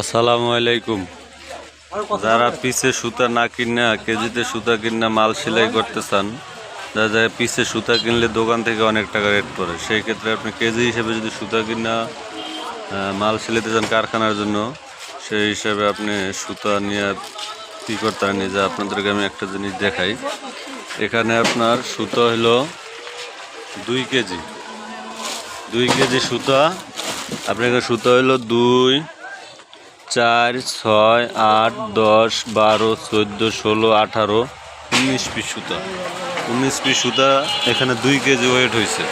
আসসালামু আলাইকুম। যারা পিছে সুতা না কিনা, কেজিতে সুতা কিনা মাল সেলাই করতে চান, যারা যারা পিছে সুতা কিনলে দোকান থেকে অনেক টাকা রেট পড়ে। সেই ক্ষেত্রে আপনি কেজি হিসেবে যদি সুতা কিনা মাল সেলাইতে চান কারখানার জন্য, সেই হিসাবে আপনি সুতা নিয়ে কী করতে পারেন? যে আপনাদেরকে আমি একটা জিনিস দেখাই। এখানে আপনার সুতো হলো দুই কেজি। দুই কেজি সুতা, আপনার সুতো হলো দুই চার, ছয়, আট, দশ, বারো, চোদ্দ, ষোলো, আঠারো, উনিশ পিস সুতা। উনিশ পিস সুতা এখানে দুই কেজি ওয়েট হয়েছে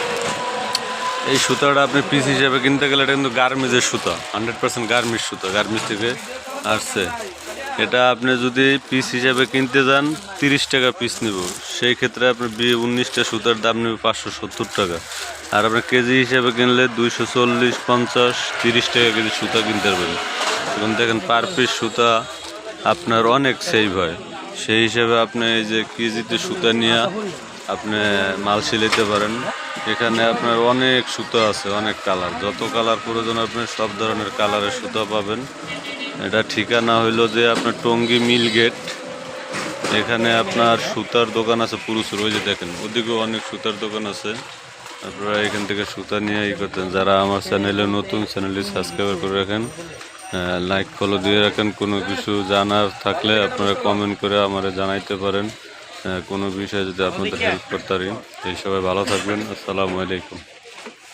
এই সুতাটা আপনি পিস হিসাবে কিনতে গেলে এটা কিন্তু গার্মেজের সুতা হান্ড্রেড পার্সেন্ট গার্মেজ সুতা গার্মেজ থেকে আসছে। এটা আপনি যদি পিস হিসাবে কিনতে যান, তিরিশ টাকা পিস নিব। সেই ক্ষেত্রে আপনি বি- উনিশটা সুতার দাম নেবে পাঁচশো সত্তর টাকা। আর আপনি কেজি হিসাবে কিনলে দুইশো চল্লিশ, পঞ্চাশ, তিরিশ টাকা কেজি সুতা কিনতে পারবেন। এখন দেখেন পার পিস সুতা আপনার অনেক সেভ হয়। সেই হিসাবে আপনি এই যে কেজিতে সুতা নিয়ে আপনি মাল সিলাইতে পারেন। এখানে আপনার অনেক সুতো আছে, অনেক কালার। যত কালার প্রয়োজন আপনি সব ধরনের কালারের সুতো পাবেন। এটা ঠিকানা হইল যে আপনার টঙ্গি মিল গেট। এখানে আপনার সুতার দোকান আছে পুরুষের, ওই যে দেখেন, ওদিকেও অনেক সুতার দোকান আছে। আপনারা এখান থেকে সুতা নিয়ে ই করতেন। যারা আমার চ্যানেলে নতুন চ্যানেলটি সাবস্ক্রাইব করে রাখেন। লাইক ফলো দিয়ে রাখেন। কোনো কিছু জানার থাকলে আপনারা কমেন্ট করে আমার জানাইতে পারেন। কোনো বিষয়ে যদি আপনাদের হেল্প করতে পারি। এই সবাই ভালো থাকবেন। আসসালামু আলাইকুম।